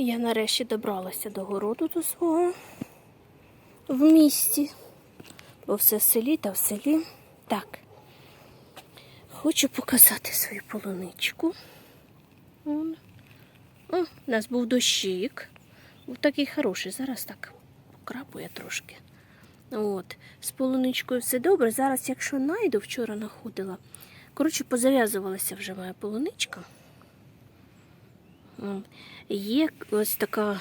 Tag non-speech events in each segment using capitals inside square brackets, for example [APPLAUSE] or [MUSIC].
Я нарешті добралася до городу до свого в місті, бо все в селі та в селі. Так. Хочу показати свою полуничку. Вон. О, у нас був дощик. Був такий хороший. Зараз так покрапує трошки. От. З полуничкою все добре. Зараз, якщо найду, вчора находила. Коротше, позав'язувалася вже моя полуничка. Є ось така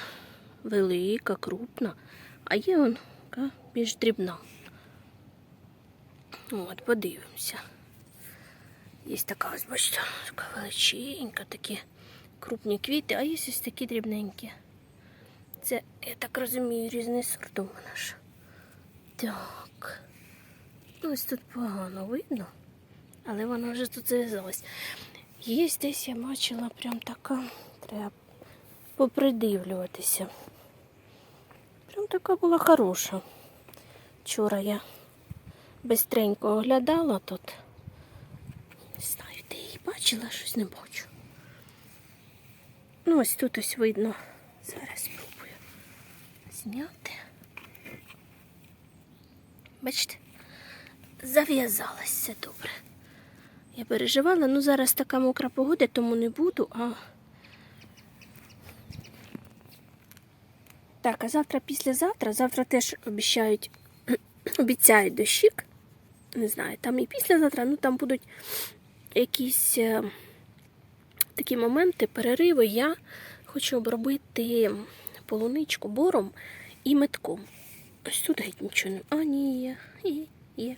велика, крупна, а є он така більш дрібна. От, подивимося. Є така ось, бачите, така величенька, такі крупні квіти, а є ось такі дрібненькі. Це, я так розумію, різний сорт у мене ж. Так. Ось тут погано видно, але вона вже тут зав'язалась. Є десь я бачила прям така, треба попридивлюватися. Прям така була хороша. Вчора я бистренько оглядала тут. Не знаю, де її бачила, щось не бачу. Ну, ось тут ось видно. Зараз спробую зняти. Бачите? Зав'язалась все добре. Я переживала, ну зараз така мокра погода, тому не буду, а. Так, а завтра, післязавтра, завтра теж обіцяють, [CLEARS THROAT] обіцяють дощик. Не знаю, там і післязавтра, ну там будуть якісь е, такі моменти, перериви. Я хочу обробити полуничку бором і метком. Ось тут геть нічого не. А, ні, є, є, є.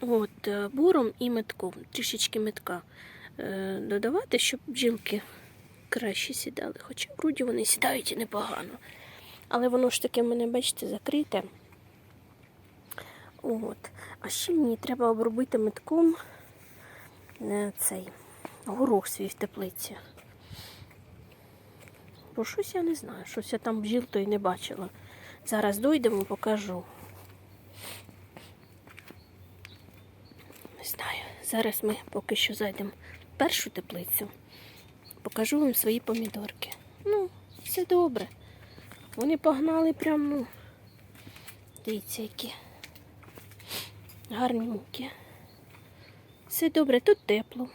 От, е, бором і метком, трішечки метка е, додавати, щоб бджілки краще сідали. Хоча вроді вони сідають і непогано. Але воно ж таке мене, бачите, закрите. От. А ще мені треба обробити метком е, цей горох свій в теплиці. Бо щось я не знаю, щось я там бджіл то й не бачила. Зараз дойдемо, покажу. Не знаю. Зараз ми поки що зайдемо в першу теплицю. Покажу вам свої помідорки. Ну, все добре. Вони погнали прямо, ну, дивіться, які гарненькі. Все добре, тут тепло,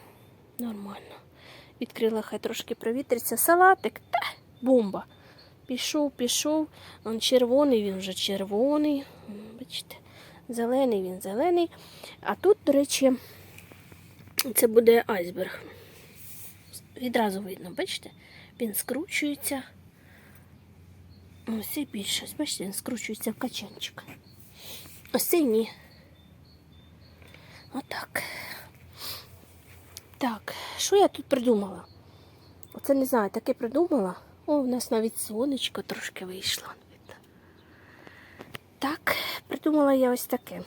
нормально. Відкрила, хай трошки провітриться. Салатик, та бомба. Пішов, пішов. Он червоний, він вже червоний. Бачите, зелений він зелений. А тут, до речі, це буде айсберг. Відразу видно, бачите? Він скручується. Ось цей більше, бачите, він скручується в качанчик. Ось цей ні. Отак. Так, що я тут придумала? Оце не знаю, таке придумала. О, в нас навіть сонечко трошки вийшло. Так, придумала я ось таке.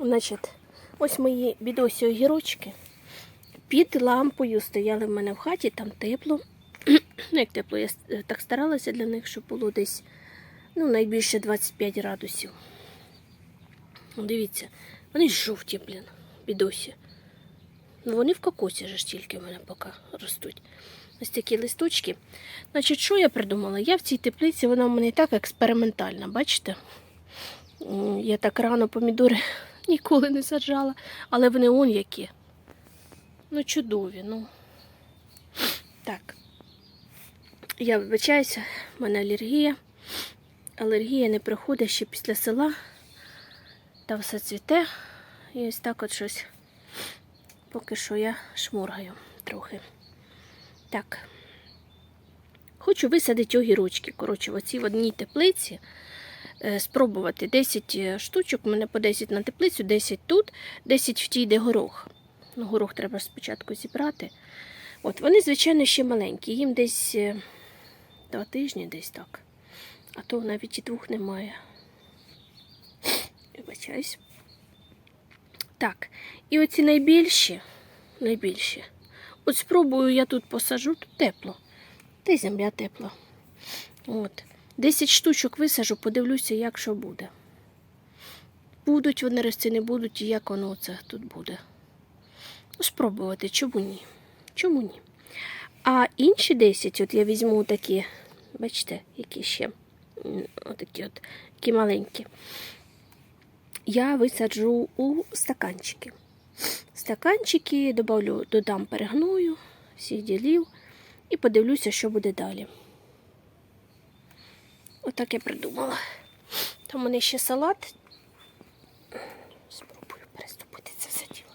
Значить, ось мої бідосі огірочки. Під лампою стояли в мене в хаті, там тепло. Ну, як тепло, я так старалася для них, щоб було десь ну, найбільше 25 градусів. Ну, Дивіться, вони жовті, блін, бідосі. Ну, вони в кокосі ж тільки в мене поки ростуть. Ось такі листочки. Значить, що я придумала? Я в цій теплиці, вона в мене і так експериментальна, бачите? Я так рано помідори [LAUGHS] ніколи не саджала, але вони он які. Ну, чудові, ну. Так. Я вибачаюся, в мене алергія. Алергія не приходить ще після села. Та все цвіте. І ось так от щось. Поки що я шморгаю трохи. Так. Хочу висадити огірочки. Коротше, в оцій в одній теплиці е, спробувати 10 штучок. У мене по 10 на теплицю, 10 тут, 10 в тій, де горох. Ну, горох треба спочатку зібрати. От, вони, звичайно, ще маленькі. Їм десь е, два тижні, десь так. А то навіть і двох немає. Вибачаюсь. Так, і оці найбільші, найбільші. От спробую я тут посажу, тут тепло. Та й земля тепла. От. 10 штучок висажу, подивлюся, як що буде. Будуть вони рости, не будуть, і як воно це тут буде. Ну, спробувати, чому ні? Чому ні? А інші 10, от я візьму такі, бачите, які ще отакі от, такі маленькі. Я висаджу у стаканчики. Стаканчики добавлю, додам перегною, всіх ділів і подивлюся, що буде далі. Отак я придумала. Там у мене ще салат. Спробую переступити це все діло.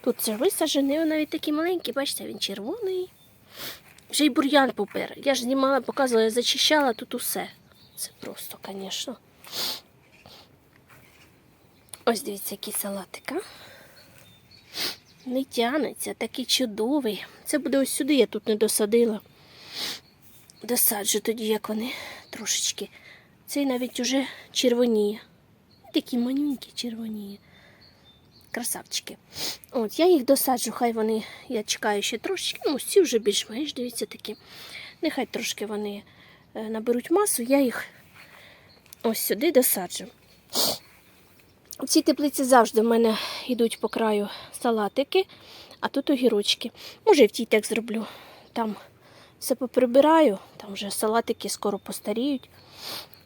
Тут це висаджений, навіть такий маленький, бачите, він червоний. Вже й бур'ян попер. Я ж знімала, показувала, я зачищала тут усе. Це просто, звісно. Ось дивіться, який салатик, а? Не тянеться, такий чудовий. Це буде ось сюди, я тут не досадила. Досаджу тоді, як вони трошечки. Цей навіть уже червоніє. Такі манюнькі червоніє. Красавчики. От, я їх досаджу, хай вони, я чекаю ще трошечки. Ну, ці вже більш-менш, дивіться такі. Нехай трошки вони е, наберуть масу, я їх ось сюди досаджу. В цій теплиці завжди в мене йдуть по краю салатики, а тут огірочки. Може, і в тій так зроблю. Там все поприбираю, там вже салатики скоро постаріють.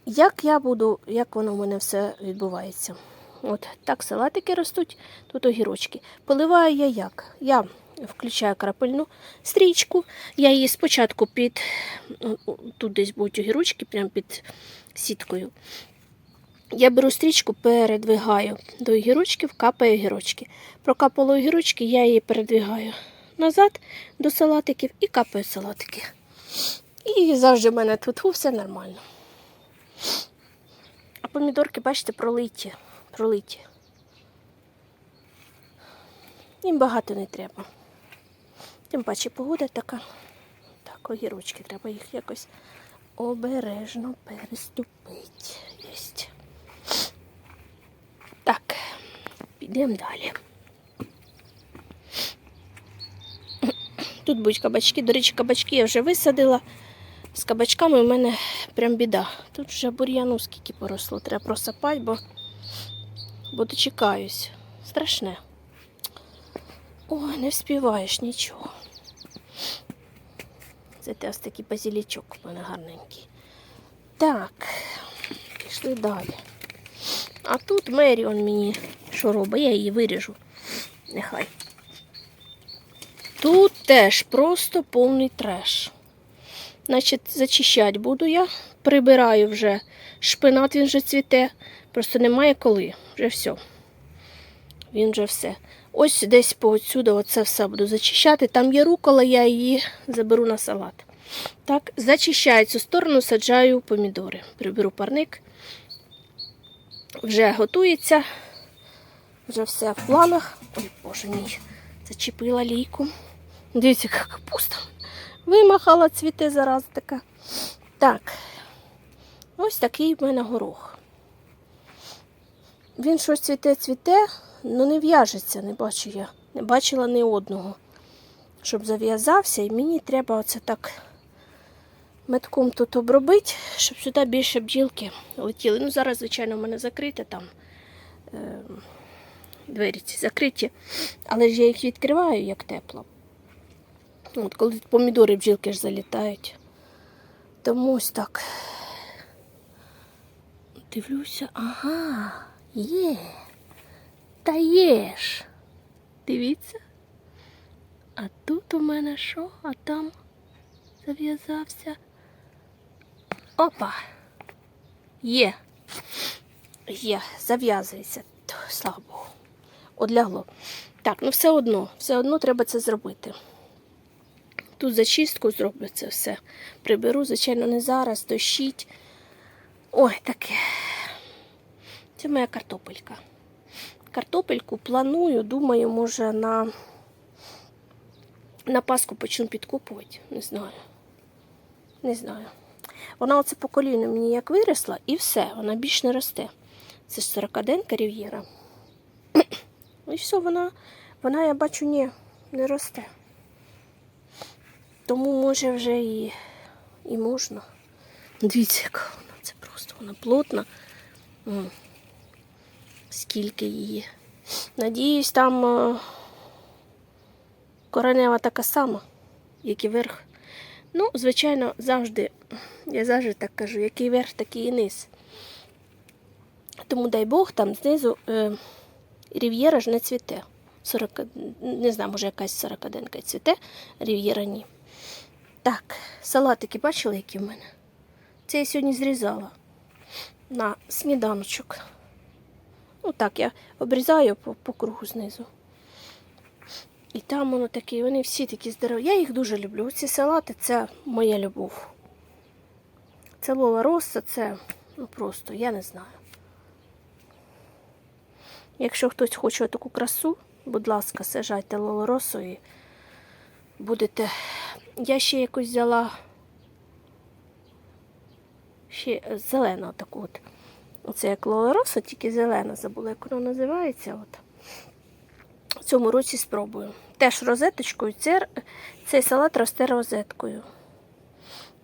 Як я буду, як воно в мене все відбувається? От так салатики ростуть, тут огірочки. Поливаю я як? Я включаю крапельну стрічку. Я її спочатку під тут десь будуть огірочки, прямо під сіткою. Я беру стрічку, передвигаю до огірочків, капаю огірочки. Прокапала огірочки, я її передвигаю назад до салатиків і капаю салатики. І завжди в мене тут все нормально. А помідорки, бачите, пролиті. Пролиті. Їм багато не треба. Тим паче погода така. Так, огірочки, треба їх якось обережно переступити. Єсть. Так, підемо далі. Тут будуть кабачки. До речі, кабачки я вже висадила. З кабачками в мене прям біда. Тут вже бур'яну скільки поросло. Треба просапати, бо, бо дочекаюсь. Страшне. Ой, не вспіваєш нічого. Це ось такий базілічок у мене гарненький. Так, пішли далі. А тут Мері он мені що робить, я її виріжу. Нехай. Тут теж просто повний треш. Значить, зачищати буду я. Прибираю вже шпинат, він вже цвіте. Просто немає коли. Вже все. Він вже все. Ось десь по отсюди оце все буду зачищати. Там є рукола, я її заберу на салат. Так, зачищаю цю сторону, саджаю помідори. Приберу парник. Вже готується. Вже все в планах. Ой, боже мій, зачепила лійку. Дивіться, яка капуста. Вимахала цвіте зараз така. Так, ось такий в мене горох. Він щось цвіте, цвіте, але не в'яжеться, не бачу я. Не бачила ні одного, щоб зав'язався. І мені треба оце так метком тут обробити, щоб сюди більше бджілки летіли. Ну, зараз, звичайно, в мене закрите там. Е двері ці закриті, але ж я їх відкриваю, як тепло. От коли помідори бджілки ж залітають. Тому ось так. Дивлюся, ага, є. Та є ж. Дивіться. А тут у мене що? А там зав'язався. Опа. Є. Є, зав'язується. Слава Богу одлягло. Так, ну все одно, все одно треба це зробити. Тут зачистку зроблю це все. Приберу, звичайно, не зараз, дощить. Ой, таке. Це моя картопелька. Картопельку планую, думаю, може на на Пасху почну підкупувати. Не знаю. Не знаю. Вона оце по коліну мені як виросла і все, вона більш не росте. Це ж 40-денка рів'єра. І все, вона, вона, я бачу, ні, не росте. Тому може вже і, і можна. Дивіться, яка вона, це просто вона плотна. Скільки її. Надіюсь, там е, коренева така сама, як і верх. Ну, звичайно, завжди, я завжди так кажу, який верх, такий і низ. Тому дай Бог, там знизу е, рів'єра ж не цвіте. 40, не знаю, може якась 41 цвіте, рів'єра ні. Так, салатики бачили, які в мене? Це я сьогодні зрізала на сніданочок. Ну так, я обрізаю по, по кругу знизу. І там воно такі, вони всі такі здорові. Я їх дуже люблю. Ці салати це моя любов. Це Лола Росса, це ну просто, я не знаю. Якщо хтось хоче таку красу, будь ласка, сажайте Лоло Росу і будете. Я ще якось взяла ще зелену таку от. Оце як Лола Роса, тільки зелена, забула, як воно називається. От. В цьому році спробую. Теж розеточкою. Це, цей салат росте розеткою.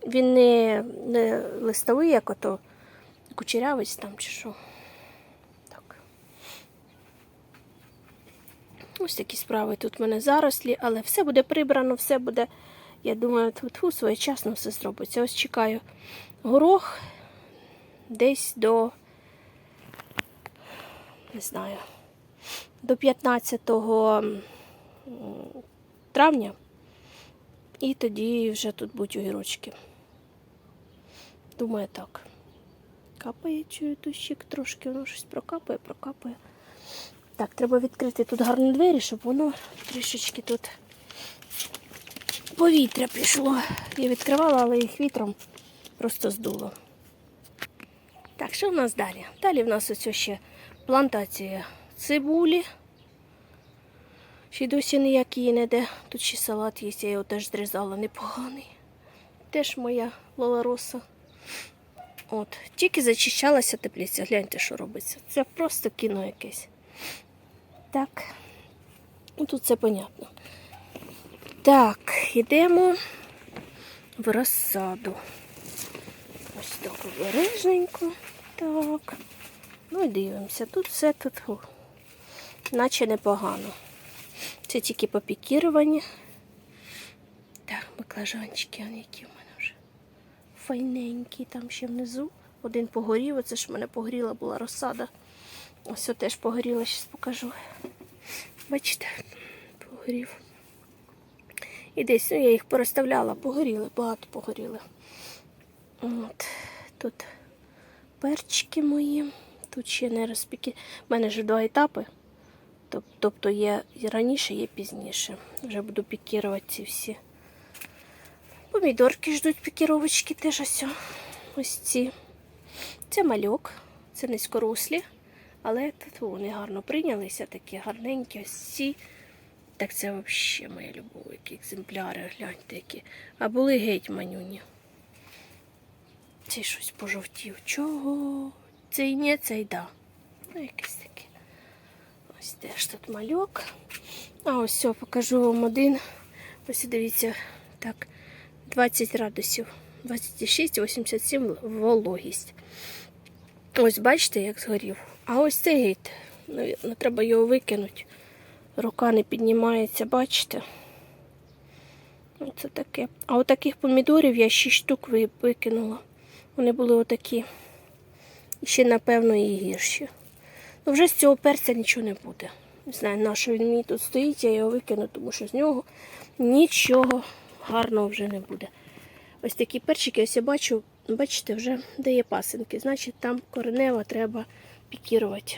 Він не, не листовий, як ото кучерявець там чи що. Так. Ось такі справи тут в мене зарослі, але все буде прибрано, все буде, я думаю, тут своєчасно все зробиться. Ось чекаю горох десь до, не знаю, до 15 травня. І тоді вже тут будуть огірочки. Думаю, так. Капає, чую дощик трошки, воно щось прокапає, прокапає. Так, треба відкрити тут гарні двері, щоб воно трішечки тут повітря пішло. Я відкривала, але їх вітром просто здуло. Так, що в нас далі? Далі в нас ось ще плантація цибулі. Ще й досі ніяк її не де. Тут ще салат є, я його теж зрізала непоганий. Теж моя лолароса. От. Тільки зачищалася теплиця. Гляньте, що робиться. Це просто кіно якесь. Так. Ну, тут все понятно. Так, йдемо в розсаду. Ось так обережненько. Так. Ну і дивимося. Тут все тут о, наче непогано. Це тільки попікіровані. Так, баклажанчики, які в мене вже файненькі. Там ще внизу. Один погорів, оце ж в мене погоріла була розсада. Ось теж погоріла, зараз покажу. Бачите, погорів. І десь, ну я їх порозставляла, погоріли, багато погоріли. От, тут перчики мої. Тут ще не розпіки. У мене ж два етапи. Тобто є раніше, є пізніше. Вже буду пікірувати ці всі. Помідорки ждуть пікіровочки теж ось. Ось ці. Це мальок, це низькорослі, але тут вони гарно прийнялися, такі гарненькі ось ці. Так це взагалі моя любов, які екземпляри, гляньте які. А були геть манюні. Цей щось пожовтів. Чого? Цей ні, цей да. Ну, якийсь такий. Ось теж тут мальок. А ось все, покажу вам один. Ось дивіться, так, 20 градусів. 26, 87 вологість. Ось бачите, як згорів. А ось цей гейт. Навірно, треба його викинути. Рука не піднімається, бачите? Оце таке. А отаких помідорів я 6 штук викинула. Вони були отакі. І ще, напевно, і гірші. Ну, вже з цього перця нічого не буде. Не знаю, на що він мені тут стоїть, я його викину, тому що з нього нічого гарного вже не буде. Ось такі перчики, ось я бачу, бачите, вже дає пасинки. Значить, там коренево треба пікірувати.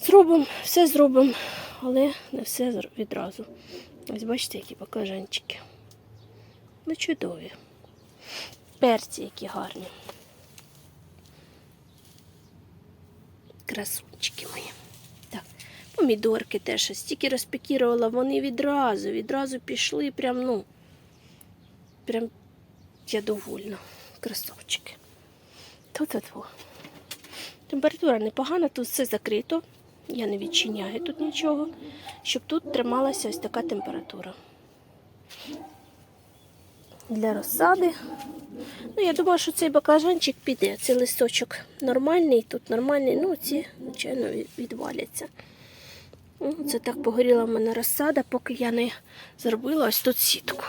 Зробимо, все зробимо, але не все відразу. Ось бачите, які баклажанчики. Ну, чудові. Перці, які гарні. Красунчики мої. Так, помідорки теж стільки розпікірувала, вони відразу, відразу пішли, прям, ну, прям я довольна. Красавчики. Тут-тут. Температура непогана, тут все закрито. Я не відчиняю тут нічого, щоб тут трималася ось така температура. Для розсади. Ну, я думаю, що цей баклажанчик піде. Цей листочок нормальний, тут нормальний, ну ці, звичайно, відваляться. Ну, Це так погоріла в мене розсада, поки я не зробила ось тут сітку.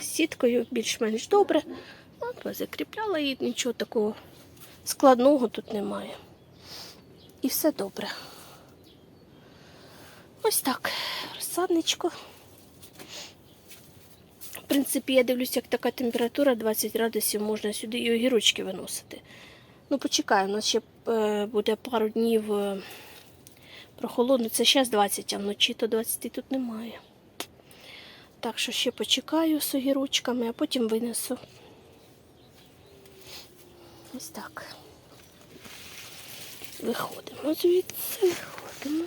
сіткою більш-менш добре. Закріпляла її, нічого такого складного тут немає. І все добре. Ось так, розсадничко. В принципі, я дивлюся, як така температура 20 градусів, можна сюди і огірочки виносити. Ну, почекаю, у нас ще е, буде пару днів е, прохолодно. Це зараз 20, а вночі то 20 тут немає. Так що ще почекаю з огірочками, а потім винесу. Ось так. Виходимо звідси, виходимо.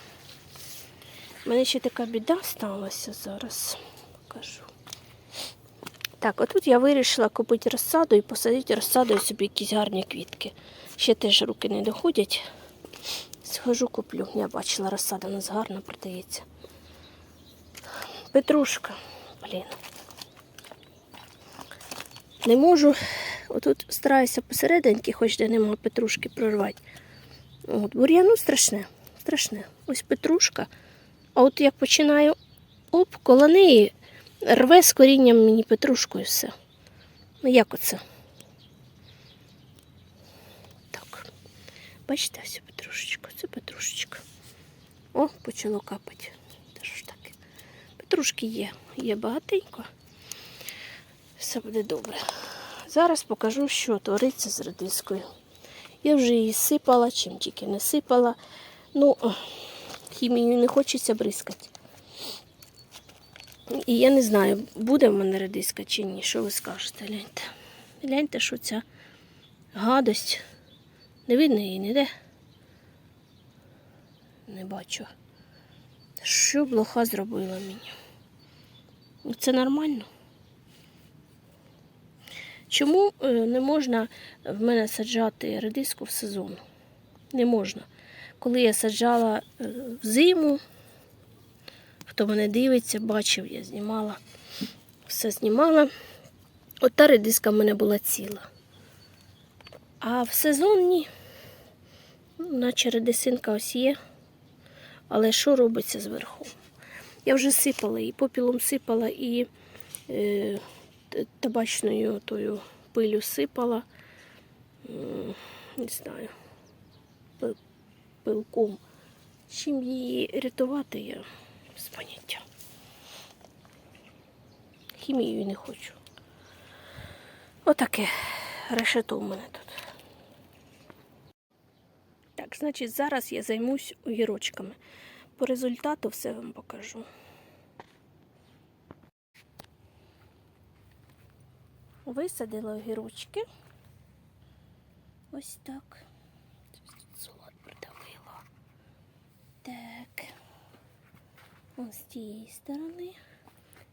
У мене ще така біда сталася зараз. Покажу. Так, отут я вирішила купити розсаду і посадити розсадою собі якісь гарні квітки. Ще теж руки не доходять. Схожу, куплю. Я бачила, розсада у нас гарно продається. Петрушка. Блін. Не можу. Отут стараюся посерединки, хоч де нема петрушки прорвати. От, бур'яну страшне. Страшне. Ось петрушка. А от як починаю оп, коло неї рве з корінням мені петрушку і все. Ну як оце? Так. Бачите, ось петрушечка, це петрушечка. О, почало капати. Та ж таке? Петрушки є, є багатенько. Все буде добре. Зараз покажу, що твориться з редискою. Я вже її сипала, чим тільки не сипала. Ну, хімію не хочеться бризкати. І я не знаю, буде в мене редиска чи ні. Що ви скажете, гляньте. Гляньте, що ця гадость. Не видно її ніде. Не бачу. Що блоха зробила мені? Ну, Це нормально. Чому е, не можна в мене саджати редиску в сезон? Не можна. Коли я саджала е, взиму, хто мене дивиться, бачив, я знімала, все знімала. От та редиска в мене була ціла. А в сезон ні. Ну, Наче редисинка ось є. Але що робиться зверху? Я вже сипала і попілом сипала, і е, табачною тою пилю сипала. Не знаю, пилком. Чим її рятувати, я без поняття. Хімію не хочу. Отаке решето у мене тут. Так, значить, зараз я займусь огірочками. По результату все вам покажу. Висадила огірочки. Ось так. Солод придавила. Так. Ось з цієї сторони.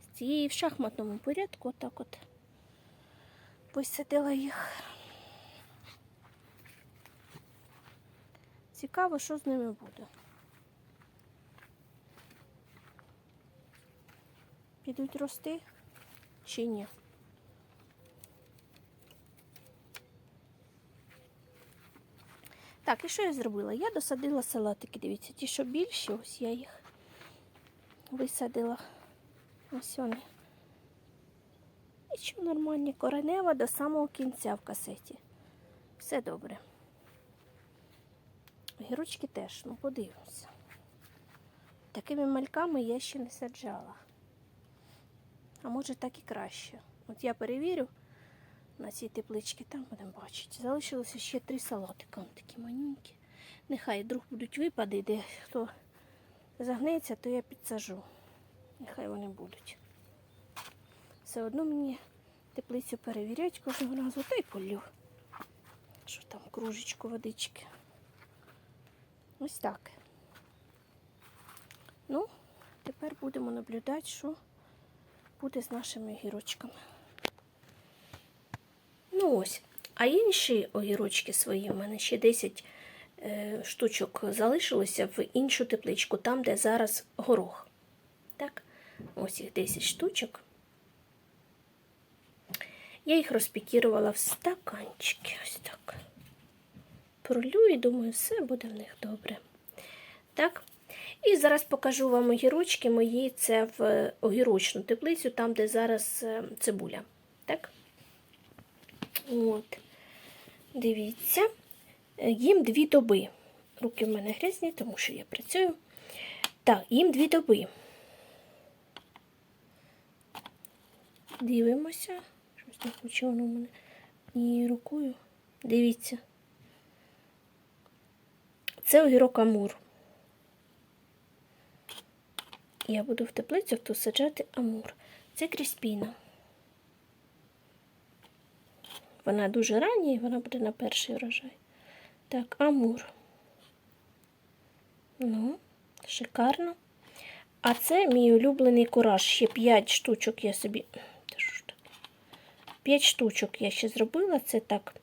З цієї в шахматному порядку, отак от. Посадила їх. Цікаво, що з ними буде. Підуть рости чи ні? Так, і що я зробила? Я досадила салатики, дивіться, ті, що більші, ось я їх висадила. Ось вони. І що нормальні коренева до самого кінця в касеті. Все добре. Гірочки теж, ну подивимося. Такими мальками я ще не саджала. А може так і краще. От я перевірю на цій тепличці, там будемо бачити. Залишилося ще три салатика, такі манюнькі. Нехай вдруг будуть випади, де хто загнеться, то я підсажу. Нехай вони будуть. Все одно мені теплицю перевіряють кожного разу, та й полю. Що там, кружечку водички. Ось так. Ну, тепер будемо наблюдати, що буде з нашими огірочками. Ну ось. А інші огірочки свої, у мене ще 10 е, штучок залишилося в іншу тепличку, там, де зараз горох. Так, ось їх 10 штучок. Я їх розпікірувала в стаканчики. Ось так. Пролю і думаю, все буде в них добре. Так. І зараз покажу вам огірочки мої. Це в огірочну теплицю, там, де зараз е, цибуля. Так? От. Дивіться. Е, Їм дві доби. Руки в мене грязні, тому що я працюю. Так, їм дві доби. Дивимося. Щось не хоче воно в мене. І рукою. Дивіться. Це огірок Амур. Я буду в теплицю тут саджати Амур. Це кріспіна. Вона дуже рання і вона буде на перший врожай. Так, Амур. Ну, шикарно. А це мій улюблений кураж. Ще 5 штучок я собі. Та що ж таке? 5 штучок я ще зробила. Це так,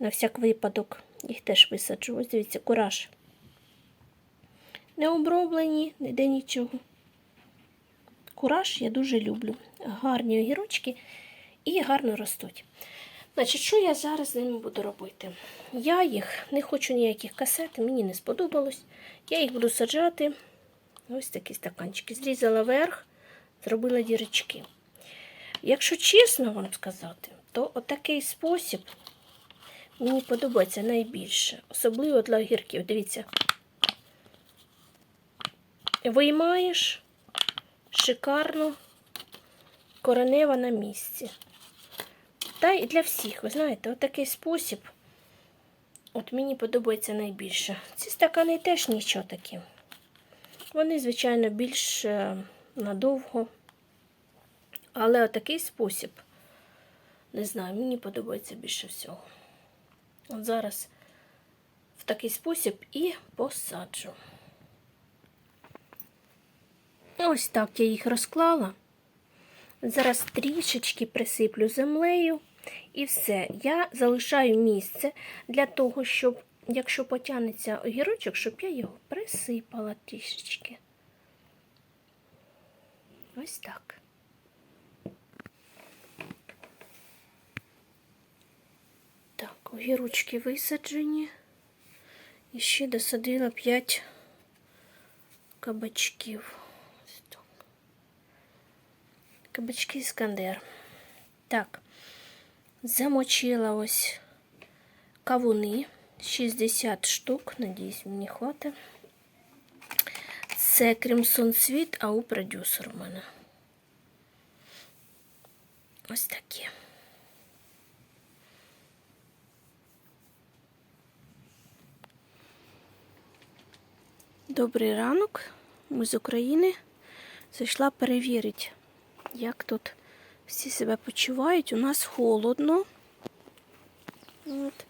на всяк випадок. Їх теж висаджу. Ось дивіться, кураж. Не оброблені, ніде нічого. Кураж я дуже люблю. Гарні огірочки і гарно ростуть. Значить, що я зараз з ними буду робити? Я їх не хочу ніяких касет, мені не сподобалось. Я їх буду саджати. Ось такі стаканчики. Зрізала верх, зробила дірочки. Якщо чесно вам сказати, то отакий спосіб мені подобається найбільше. Особливо для огірків. Дивіться. Виймаєш шикарно, коренева на місці. Та і для всіх, ви знаєте, отакий спосіб. От мені подобається найбільше. Ці стакани теж нічого такі. Вони, звичайно, більш е, надовго. Але отакий спосіб, не знаю, мені подобається більше всього. От зараз в такий спосіб і посаджу. Ось так я їх розклала. Зараз трішечки присиплю землею і все. Я залишаю місце для того, щоб, якщо потягнеться огірочок, щоб я його присипала трішечки. Ось так. Так, огірочки висаджені. І ще досадила 5 кабачків. Кабачки Іскандер. Так, замочила ось кавуни 60 штук. Надіюсь, мені хватить. Це Кремсон Світ, а у продюсер у мене. Ось такі. Добрий ранок. Ми з України. Зайшла перевірити, як тут всі себе почувають. У нас холодно. От.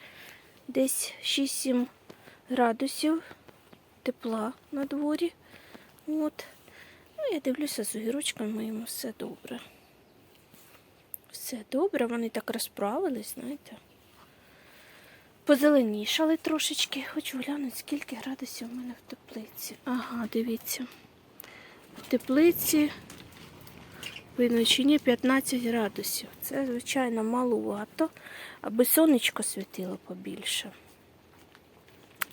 Десь 6-7 градусів тепла на дворі. От. Ну, я дивлюся з огірочками моїми все добре. Все добре, вони так розправились, знаєте. Позеленішали трошечки. Хочу глянути, скільки градусів у мене в теплиці. Ага, дивіться. В теплиці видно чи 15 градусів. Це, звичайно, малувато, аби сонечко світило побільше.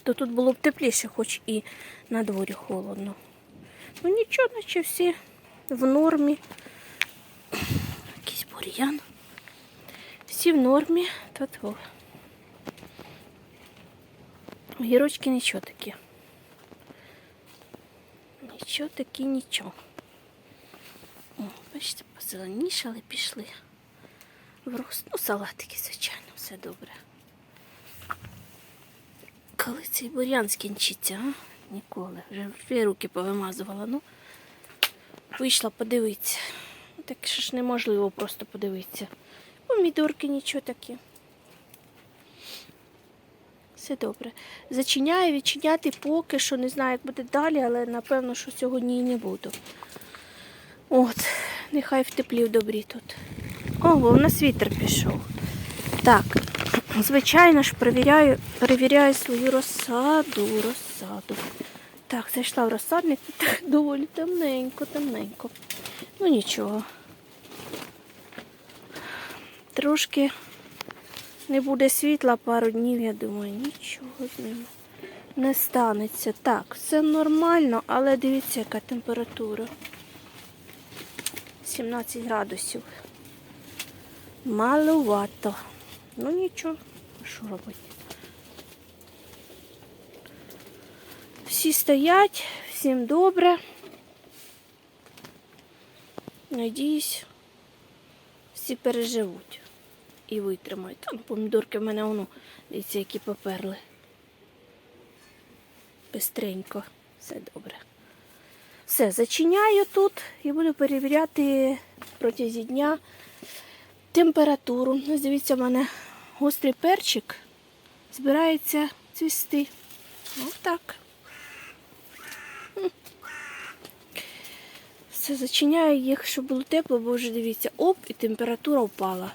То тут було б тепліше, хоч і на дворі холодно. Ну нічого, наче всі в нормі. Якийсь бур'ян. Всі в нормі. Тут о. Огірочки нічого такі. Нічого такі, нічого. О, бачите, позеленішали, пішли в рост. Ну, салатики, звичайно, все добре. Коли цей бур'ян скінчиться, а? Ніколи. Вже всі руки повимазувала. Ну, вийшла подивитися. Ну, Так що ж неможливо просто подивитися. Помідорки нічого такі. Все добре. Зачиняю, відчиняти поки що не знаю, як буде далі, але напевно, що сьогодні і не буду. От, нехай в теплі в добрі тут. Ого, у нас вітер пішов. Так, звичайно ж, перевіряю, перевіряю свою розсаду, розсаду. Так, зайшла в розсадник, [LAUGHS] тут доволі темненько, темненько. Ну нічого. Трошки не буде світла пару днів, я думаю, нічого з ним не станеться. Так, все нормально, але дивіться, яка температура. 17 градусів. Малувато. Ну нічого, що робити? Всі стоять, всім добре. Надіюсь, всі переживуть і витримають. Там помідорки в мене воно, дивіться, які поперли. Бистренько, все добре. Все, зачиняю тут і буду перевіряти протягом дня температуру. Ось дивіться, в мене гострий перчик збирається цвісти. Ось так. Все, зачиняю їх, щоб було тепло, бо вже дивіться, оп, і температура впала.